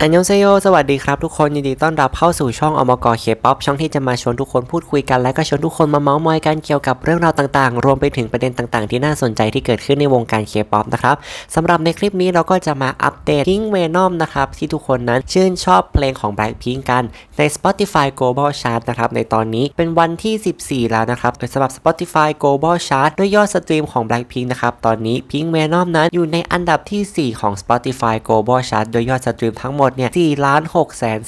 อันยองเซโย สวัสดีครับทุกคน ยินดีต้อนรับเข้าสู่ช่องอมกเคป๊อปช่องที่จะมาชวนทุกคนพูดคุยกัน และก็ชวนทุกคนมาเมาส์มอยกันเกี่ยวกับเรื่องราวต่างๆ รวมไปถึงประเด็นต่างๆ ที่น่าสนใจที่เกิดขึ้นในวงการเคป๊อปนะครับสำหรับในคลิปนี้เราก็จะมาอัปเดตพิงเวนอมนะครับ ที่ทุกคนนั้นชื่นชอบเพลงของ Blackpink กันใน Spotify Global Chart นะครับ ในตอนนี้เป็นวันที่ 14 แล้วนะครับโดยสำหรับ Spotify Global Chart ด้วยยอดสตรีมของ Blackpink นะครับตอนนี้ Pink Venom นั้นอยู่ในอันดับที่ 4 ของ Spotify Global Chart โดยยอดสตรีมทั้งหมดเนี่ย4ล้าน6แสน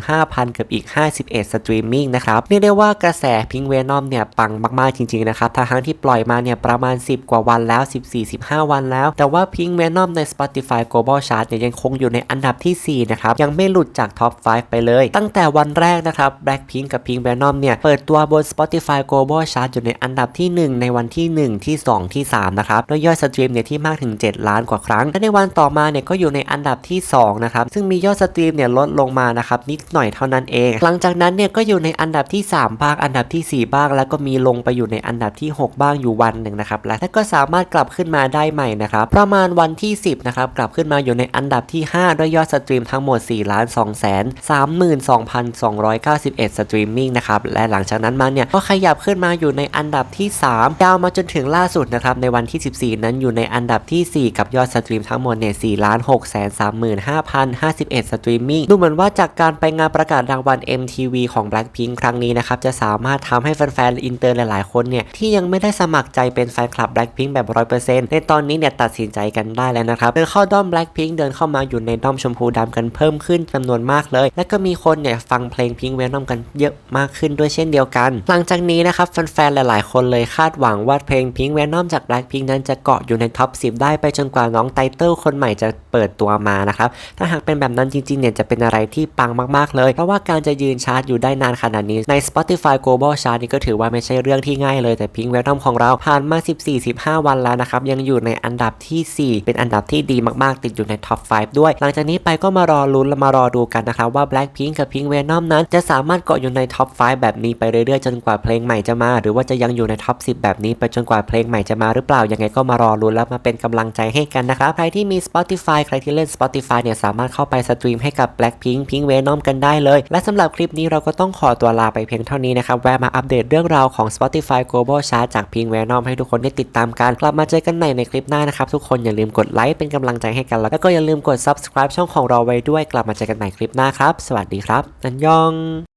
35,000 กับอีก 51 สตรีมมิ่งนะครับเรียกได้ว่ากระแส Pink Venom เนี่ยปังมากๆจริงๆนะครับทั้งที่ปล่อยมาเนี่ยประมาณ 10 กว่าวันแล้ว 14-15 วันแล้ว แต่ว่า Pink Venom ใน Spotify Global Chart เนี่ยยังคงอยู่ในอันดับที่ 4 นะครับ ยังไม่หลุดจากท็อป 5 ไปเลย ตั้งแต่วันแรกนะครับ Blackpink กับ Pink Venom เนี่ย เปิดตัวบน Spotify Global Chart อยู่ในอันดับที่ 1 ในวันที่ 1 ที่ 2 ที่ 3 นะครับโดยยอดสตรีมเนี่ยที่มากถึง 7 ล้านกว่าครั้ง และในวันต่อมาเนี่ยก็อยู่ในอันดับที่ 2 นะครับ ซึ่งมียอดสตรีมเนี่ยลดลงมานะครับนิดหน่อยเท่านั้นเอง หลังจากนั้นเนี่ยก็อยู่ในอันดับที่ 3 บ้าง อันดับทีสี่ 4 บ้าง แล้วก็มีลงไปอยู่ในอันดับที่ 6 บ้างอยู่วันหนึ่งนะครับและก็สามารถกลับขึ้นมาได้ใหม่นะครับประมาณวันที่ 10นะครับกลับขึ้นมาอยู่ในอันดับที่ 5 ด้วยยอดสตรีมทั้งหมด4ล้าน2แสน32,291สตรีมมิ่งนะครับและหลังจากนั้นมาเนี่ยก็ขยับขึ้นมาอยู่ในอันดับที่ 3 ยาวมาจนถึงล่าสุดนะครับในวันที่ 14 นั้นอยู่ในอันดับที่ 4 กับยอดสตรีมทั้งหมดเนี่ย4ล้าน6แสน35,051ตรีมมิ่งดูเหมือนว่าจากการไปงานประกาศรางวัล MTV ของ Blackpink ครั้งนี้นะครับ จะสามารถทำให้แฟนๆ อินเตอร์หลายๆ คนเนี่ย ที่ยังไม่ได้สมัครใจเป็นแฟนคลับ Blackpink แบบ 100%ในตอนนี้เนี่ย ตัดสินใจกันได้แล้วนะครับเดินเข้าด้อม Blackpink เดินเข้ามาอยู่ในด้อมชมพูดำกันเพิ่มขึ้นจำนวนมากเลย และก็มีคนเนี่ยฟังเพลง Pink Venom กันเยอะมากขึ้นด้วยเช่นเดียวกัน หลังจากนี้นะครับแฟนๆ หลายๆ คนเลยคาดหวังว่าเพลง Pink Venom จาก Blackpink นั้นจะเกาะอยู่ในท็อป10 ได้ไปจนกว่าน้องไตเติลคนใหม่จะเปิดตัวมานะครับถ้าหากเป็นแบบนั้นจริงๆเนี่ยจะเป็นอะไรที่ปังมากๆเลย เพราะว่าการจะยืนชาร์ตอยู่ได้นานขนาดนี้ใน Spotify Global Chart นี่ก็ถือว่าไม่ใช่เรื่องที่ง่ายเลยแต่ Pink Venom ของเราผ่านมา 14-15 วันแล้วนะครับยังอยู่ในอันดับที่ 4 เป็นอันดับที่ดีมากๆ ติดอยู่ในท็อป 5 ด้วย หลังจากนี้ไปก็มารอลุ้นและมารอดูกันนะครับว่า Blackpink กับ Pink Venom นั้น จะสามารถเกาะอยู่ในท็อป 5 แบบนี้ไปเรื่อยๆ จนกว่าเพลงใหม่จะมา หรือว่าจะยังอยู่ในท็อป 10 แบบนี้ไปจนกว่าเพลงใหม่จะมาหรือเปล่ายังไงก็มารอลุ้นแล้วมาเป็นกำลังใจให้กันนะครับใครที่มี Spotify ใครที่เล่น Spotify เนี่ยสามารถเข้าไปสตรีมให้กับ Blackpink Pink Venom กันได้เลย และสำหรับคลิปนี้เราก็ต้องขอตัวลาไปเพียงเท่านี้นะครับ แวะมาอัปเดตเรื่องราวของ Spotify Global Chart จาก Pink Venom ให้ทุกคนได้ติดตามกัน กลับมาเจอกันใหม่ในคลิปหน้านะครับ ทุกคนอย่าลืมกดไลค์เป็นกำลังใจให้กัน แล้วก็อย่าลืมกด subscribe ช่องของเราไว้ด้วย กลับมาเจอกันใหม่คลิปหน้าครับ สวัสดีครับ อันยอง